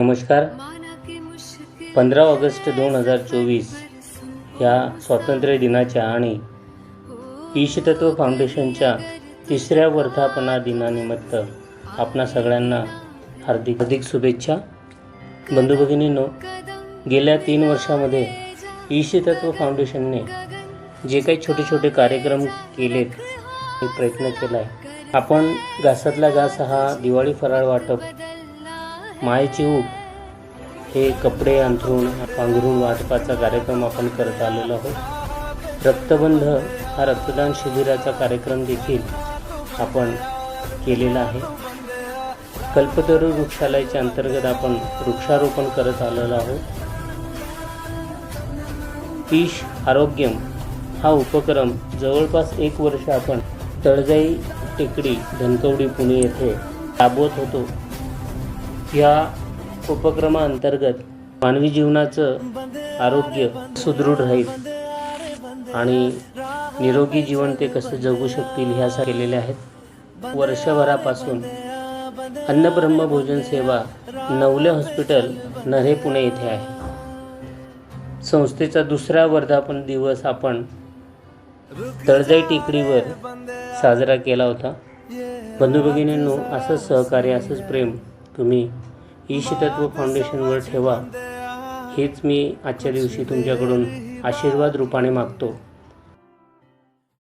नमस्कार. पंधरा ऑगस्ट दोन हजार चोवीस या स्वातंत्र्य दिनाच्या आणि ईशतत्व फाउंडेशनच्या तिसऱ्या वर्धापना दिनानिमित्त आपणा सगळ्यांना हार्दिक हार्दिक शुभेच्छा. बंधू भगिनींनो गेल्या तीन वर्षामध्ये ईशतत्व फाउंडेशनने जे काही छोटे छोटे कार्यक्रम केलेत हे प्रयत्न केला आहे आपण घासातला घास हा दिवाळी फराळ वाटप मायेची ऊब. हे कपडे अंथरून पांघरून वाटपाचा कार्यक्रम आपण करत आलेलो आहोत. रक्तबंध हा रक्तदान शिबिराचा कार्यक्रम देखील आपण केलेला आहे. कल्पतरू वृक्षालयाच्या अंतर्गत आपण वृक्षारोपण करत आलेलो आहोत. ईश आरोग्यम हा उपक्रम जवळपास एक वर्ष आपण तळजाई टेकडी धनकवडी पुणे येथे राबवत होतो. या उपक्रमाअंतर्गत मानवी जीवनाचं आरोग्य सुदृढ राहील आणि निरोगी जीवन ते कसं जगू शकतील ह्यासा केलेले आहेत. वर्षभरापासून अन्नब्रह्म भोजन सेवा नवले हॉस्पिटल नरे पुणे येथे आहे. संस्थेचा दुसरा वर्धापन दिवस आपण तळजाई टेकडीवर साजरा केला होता. बंधू भगिनींनो असंच सहकार्य असंच प्रेम तुम्ही ईशतत्व फाउंडेशनवर ठेवा. हेच मी आजच्या दिवशी तुमच्याकडून आशीर्वाद रूपाने मागतो.